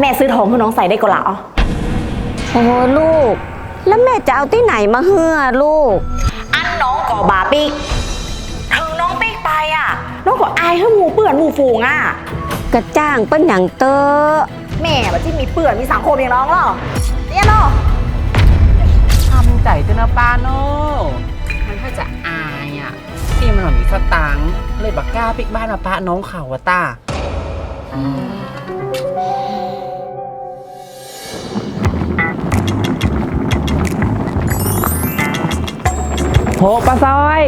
แม่ซื้อทองให้น้องใส่ได้ก็ละอ๋อโอ้ลูก แล้วแม่จะเอาที่ไหนมาเฮือลูก อันน้องก่อบาปิกถึงน้องปิกไปอะ น้องก็อายให้หมูเปื่อนหมูฝูงอะ กระจ้างเป็นอย่างเตอแม่แบบที่มีเปื่อนมีสังคมอย่างน้องหรอเนี่ยเนาะทำใจเถอะนะป้าโน่มันถ้าจะอายอะที่มันหมีสตังค์เลยบักกล้าปิกบ้านมาป้าน้องเขาอะต้า หป้าซอย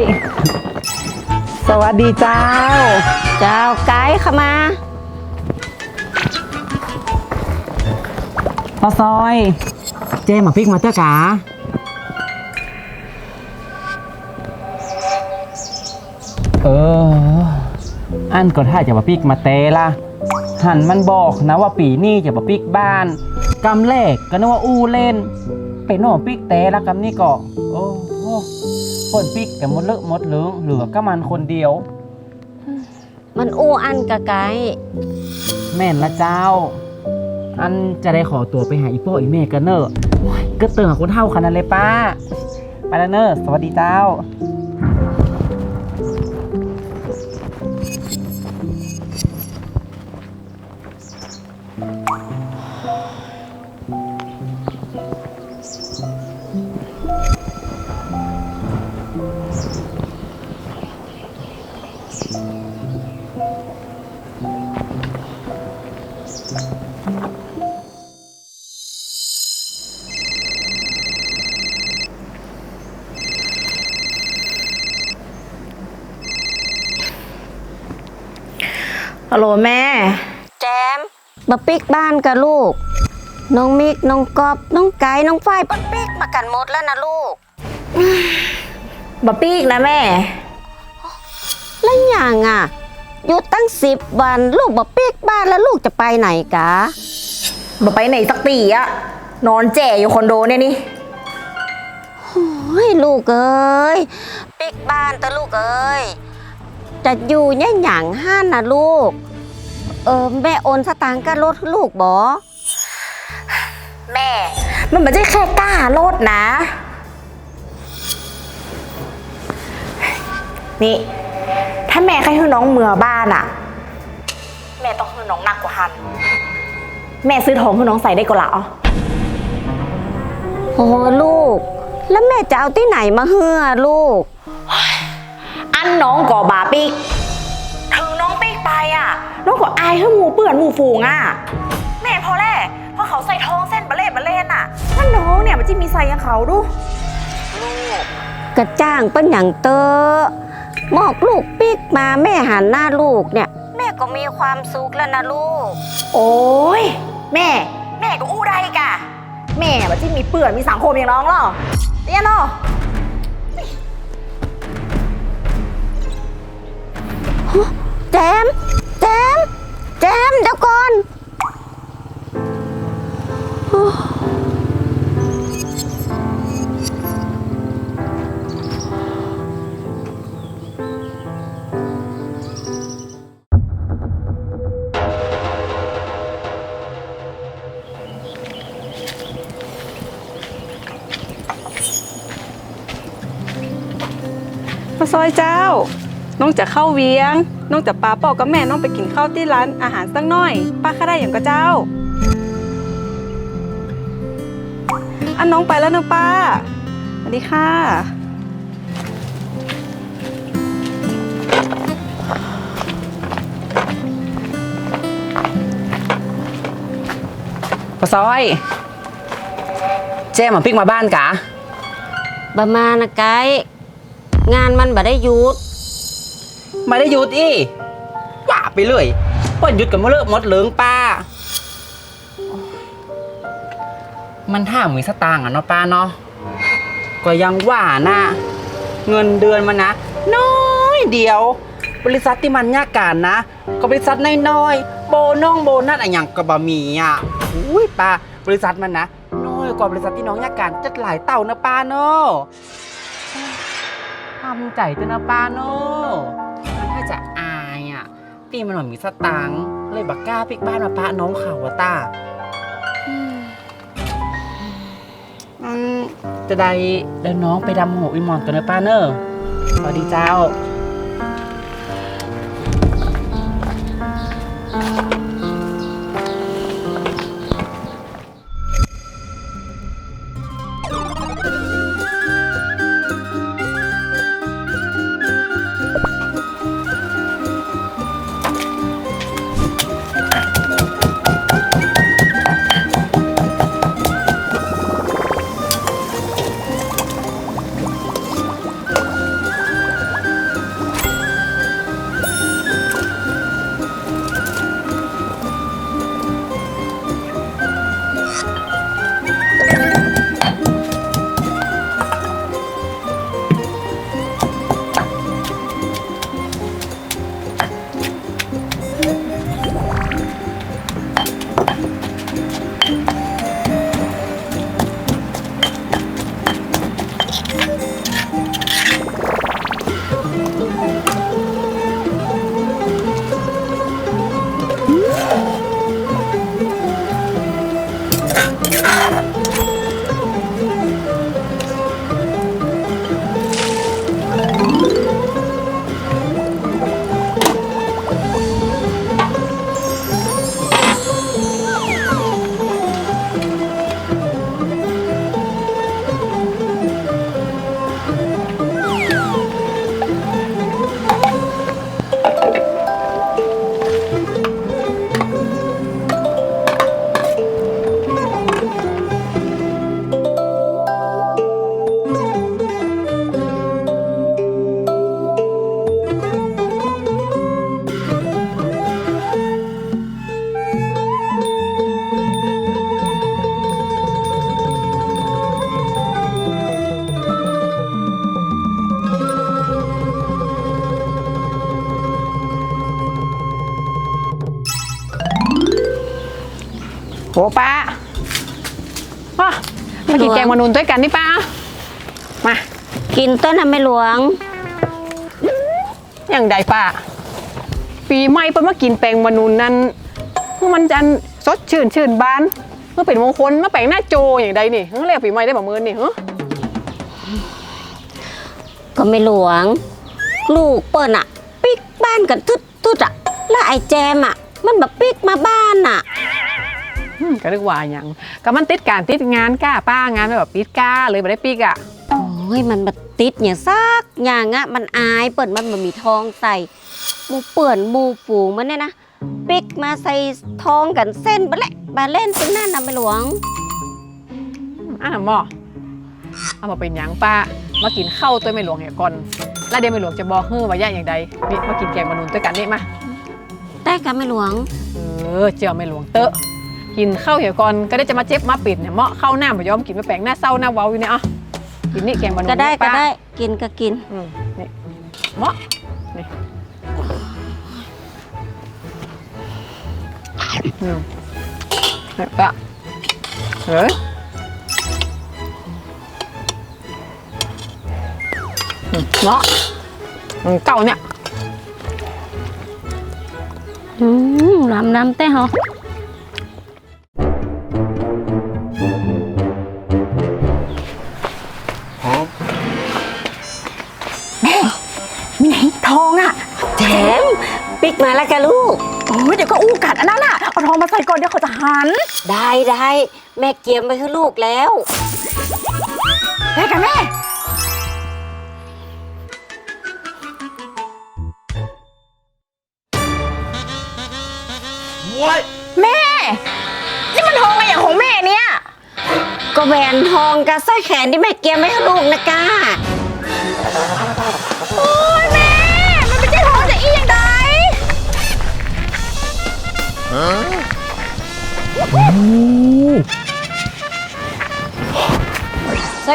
สวัสดีเจ้า เจ้าไกด์เข้ามาป้าซอย เจมาปิกมาเตอร์กาเออ อันก็ถ้าจะมาปิกมาเตละหันมันบอกนะว่าปีนี้จะมาปิกบ้านกำแรกก็นึกว่าอู้เล่น เป็นหน่อปิกเตละกำนี่ก็โอ้โห เปิดปิกแต่หมดเลอะหมดเหลืองเหลือก็มันคนเดียว มันอู้อันกะไกด์แม่นละเจ้า อันจะได้ขอตัวไปหาอีพ่ออีแม่กันเนอะโอ้ยก็เตือนกับคนเท่าขนาดเลยป้า ไปแล้วเนอะสวัสดีเจ้า ฮัลโหลแม่ แจมมาปิกบ้านกับลูก น้องมิก น้องกอบ น้องไก่น้องฝ้ายปันปิกมากันหมดแล้วนะลูกบาปีกนะแม่ แล้วอย่างอะ อยู่ตั้งสิบวันลูกมาปิกบ้านแล้วลูกจะไปไหนกะบาไปไหนสักตีอะนอนแจ่อยู่คอนโดเนี่ยนี่โอ้ยลูกเอ้ยปิกบ้านแต่ลูกเอ้ย จะอยู่เนี่ยหยังห้านนะลูก เออแม่โอนสตางค์กับรถให้ลูกบอแม่ มันไม่ใช่แค่กล้าโลดนะ นี่ ถ้าแม่ให้ให้น้องเมือบ้านอะแม่ต้องให้น้องหนักกว่าหัน แม่ซื้อทองให้น้องใส่ได้ก็ละอ๋อโอ้ลูก แล้วแม่จะเอาที่ไหนมาเฮือลูกอั นน้องก่อบาปิก ถึงน้องปิกไปอะ น้องก็อายให้หมูเปื่อนหมูฝูงอะ แม่พอแล่เพราะเขาใส่ทองเส้นบะเล่บะเล่นอะนั่นน้องเนี่ยมันจะมีใส่ยังเขาดู กระจ้างเป็นอย่างเตอมอกลูกปิกมาแม่หันหน้าลูกเนี่ย แม่ก็มีความสุขแล้วนะลูก โอ้ยแม่ แม่ก็อู้ได้กะ แม่มันจะมีเปื่อนมีสังคมอย่างน้องหรอเนี่ยเนาะ แจม แจม แจม เดี๋ยวก่อนป้าซอยเจ้า น้องจะเข้าเวียง น้องจะปาปอกกับแม่น้องไปกินข้าวที่ร้านอาหารสักหน่อย ป้าค่าได้อย่างก็เจ้า อันน้องไปแล้วนะป้าสวัสดีค่ะป้าซอย เจมาปิกมาบ้านกะประมาณนะไกด์งานมันบ่ได้หยุด ไม่ได้หยุดอีว่าไปเลยเปิดหยุดกับมะเลอะหมดเหลืองป้า มันถ้ามีสตางค์อะเนาะป้าเนาะก็ยังว่านะเงินเดือนมันนะ น้อยเดียว บริษัทที่มันยากการนะ ก็บริษัทน้อยๆโบน้องโบนัสอะไรอย่างก็บ่มีอะอุ้ยป้าบริษัทมันนะน้อยกว่าบริษัทที่น้องยากการจัดหลายเต่านะป้าเนาะทำใจเถอะนะป้าเนาะ ตีมันหน่อยมีสตังเลยบักกล้าปิกบ้านมาปะน้องเขาวตาจะได้เดินน้องไปดำหัวอีมอนกันเนอะป้าเนอะสวัสดีเจ้า โหป้ามามากินแกงมะนุนด้วยกันนี่ป้ามา กินต้นน่ะไม่หลวง อย่างใดป้า ปีใหม่เปิ้นมากินแปลงมะนุนนั้นเพื่อมันจันสดชื่นชื่นบาน เมื่อเป็นมงคลมาแปลงหน้าโจอย่างใดนี่เฮ้ยเรียกปีใหม่ได้บ่มือนี่เฮ้ก็ไม่หลวง ลูกเปิ้นอะปิกบ้านกันทุดทุดๆอะแล้วไอ้แจมอะมันแบบปิกมาบ้านอะ อืมก็นึกว่าอย่างก็มันติดการติดงานก้าป้างานไม่แบบปิดก้าเลยไม่ได้ปิกอะโอ้ยมันมาติดอย่างซักอย่างอะมันอายเปิ้นมันบ่มีทองใส่หมูเปื่อนหมูฝูงมันเนี่ยนะปิกมาใส่ทองกันเส้นไปแหละบาเล่นเป็นนั่นนะไม่หลวงอะหมอเอามาเป็นหยังป้ามากินข้าวตัวไม่หลวงเหี่ยก่อนแล้วเดี๋ยวไม่หลวงจะบอกเฮ้อว่าย่าอย่างใดนี่มากินแกงมะนุนด้วยกันนี่มาได้กันไม่หลวงเออเจียวไม่หลวงเตอะ กินข้าวเหี่ยก่อนก็ได้จะมาเจ็บมาปิดเนี่ยเหมาะเข้าหน้าบ่ยอมกินมาแปลงหน้าเศร้าหน้าเว้าอยู่เนี่ยอะกินนี่แกงมะนุนก็ได้นี่ก็ป้าได้กินก็กิน อืมนี่เหมาะนี่อืมนี่ป้าเฮ้ยอืมเหมาะอืมเก่าเนี่ย อืมลำลำแต่เหรอ มาแล้วกันลูก โอ้ยเดี๋ยวก็อู้กัดอันนั้นอะ เอาทองมาใส่ก่อนเดี๋ยวเขาจะหันได้ได้แม่เกียมไปให้ลูกแล้วได้กันแม่แม่ นี่มันทองอะไรอย่างของแม่เนี่ย ก็แหวนทองกับสร้อยแขนที่แม่เกียมไม่ให้ลูกนะก้าโอ้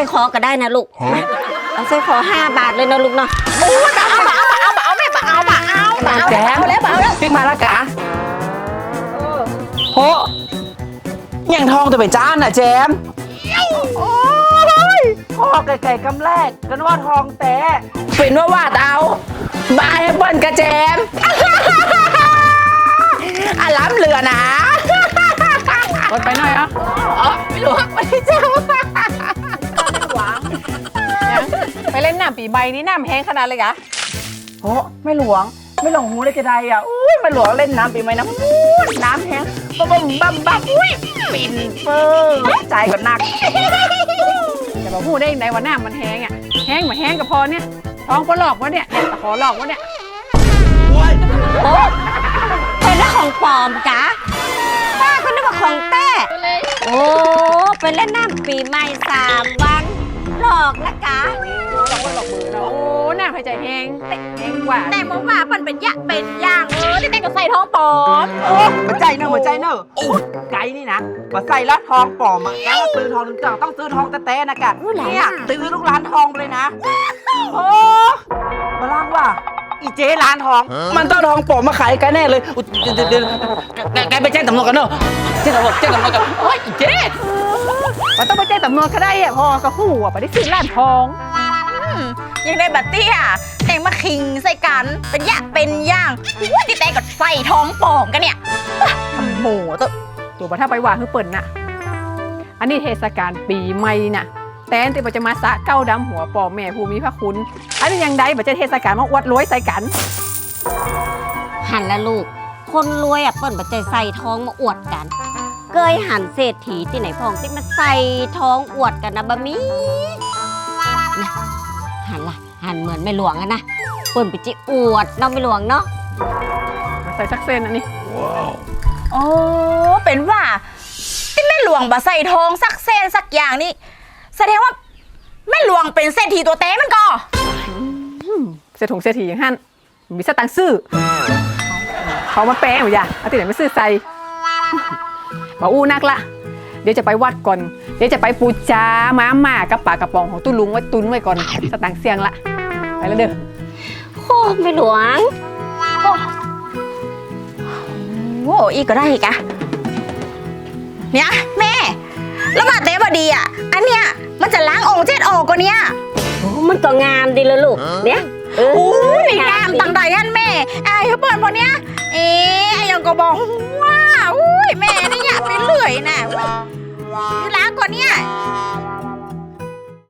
ร้อยคอก็ได้นะลูก เอาสร้อยคอห้าบาทเลยนะลูกเนาะโอ้ยเอามาเอามาเอามาเอาแม่มาเอามาเอามาเอาแจมเอาแล้วมาเอาแล้วปิ๊กมาแล้วกะโหอย่างทองตัวเป็นจ้านน่ะแจมโอ้ยพ่อไก่ไก่กำแรกกันว่าทองแต่เป็นว่าวาดเอาบายให้เปิ้นกระแจมอะล้ำเหลือนะกดไปหน่อยอะอ๋อไม่รู้ว่าไม่ได้เจ้าหวา ไปเล่นน้ำปีใหม่นี่น้ำแห้งขนาดเลยกะโอ้ไม่หลวง ไม่หลงหูเลยจะได้อะอุ้ยไม่หลวงเล่นน้ำปีใหม่น้ำมูดน้ำแห้งบ้าบ้าบ้าบ้าอุ้ยปิ่นเฟอร์ใจก็หนักจะมาพูดได้ยังไงว่าน้ำมันแห้งอะแห้งเหมือนแห้งกับพอเนี่ยท้องก็หลอกวะเนี่ยเนี่ขอหลอกวะเนี่ยโอ้เป็นเรื่องของปลอมกะป้าก็นึกว่าของแต้โอ้ไปเล่นน้ำปีใหม่สามวัน หลอกนะกะ หลอกว่าหลอกมือเนาะโอ้น้ำหายใจแห้งแห้งกว่าแต่บอกว่ามันเป็นยะเป็นอย่างเออที่แต่งก็ใส่ท้องปลอมโอ้หัวใจเนอะหัวใจเนอะโอ้ไก่นี่นะมาใส่แล้วทองปลอมอะแล้วซื้อทองถึงจังต้องซื้อทองแต้ๆนะกันเนี่ยซื้อลูกร้านทองไปเลยนะโอ้มาล่างว่าอีเจ๊ร้านทอง มันต้องทองปลอมมาขายกันแน่เลยอุ๊ยเดี๋ยวเดี๋ยวเดี๋ยวแกแกไปแจ้งตำรวจกันเนอะแจ้งตำรวจแจ้งตำรวจกันโอ้ยอีเจ๊มันต้องไปแจ้งตำรวจก็ได้อะพอกระหู้อะไปได้ซื้อร้านทอง ยังได้บัตเตี้ยแต่งมาคิงใส่กันเป็นยะเป็นย่างที่แต่งก็ใส่ท้องปลอมกันเนี่ยทำโหตัวตัวบัถ้าไปว่าคือเปิ่นน่ะ อันนี้เทศกาลปีใหม่น่ะ แต่นติบจะมาสะเก้าดำหัวปอแม่ภูมิพระคุณ อันนี้ยังได้บัจะเทศกาลมาอวดรวยใส่กัน หันละลูก คนรวยอะเปิ้นปัจจัยใส่ท้องมาอวดกัน เกยหันเศรษฐีที่ไหนพองที่มาใส่ท้องอวดกันนะบะมี หันละหันเหมือนไม่หลวงอะนะเปิ้นไปจิอวดเน้องไม่หลวงเนาะใส่สักเส้นอันนี้โอ้เป็นว่าที่แม่หลวงบะใส่ทองสักเส้นสักอย่างนี่แสดงว่าแม่หลวงเป็นเศรษฐีตัวเต้มันก็เศรษฐงเศรษฐีอย่างฮั่นมีสตังค์ซื้อเขามาแปลงหรือยังเอาที่ไหนมาซื้อใส่มาอู้นักละ เดี๋ยวจะไปวัดก่อน เดี๋ยวจะไปปูจาม้าหมากับปลากระป๋องของตุ้ลุงไว้ตุนไว้ก่อนสตังค์เสียงละ ไปแล้วเด้อโอ้ไม่หลวงโอ้อีกก็ได้อีกอะเนี่ยแม่ แล้วมาเต้บดีอะ อันเนี้ยมันจะล้างองค์เจ็ดออกกว่าเนี้ยโอ้มันก็งามดีเลยลูก เนี่ยเออโอ้ยงามตังใดท่านแม่ไอ้เขาเปิดวันเนี้ย เอ๊ะไอ้ยังก็บอกว่าอุ้ย แม่นี่อยากไปเรื่อยนะอยู่ล้างก่อนเนี่ย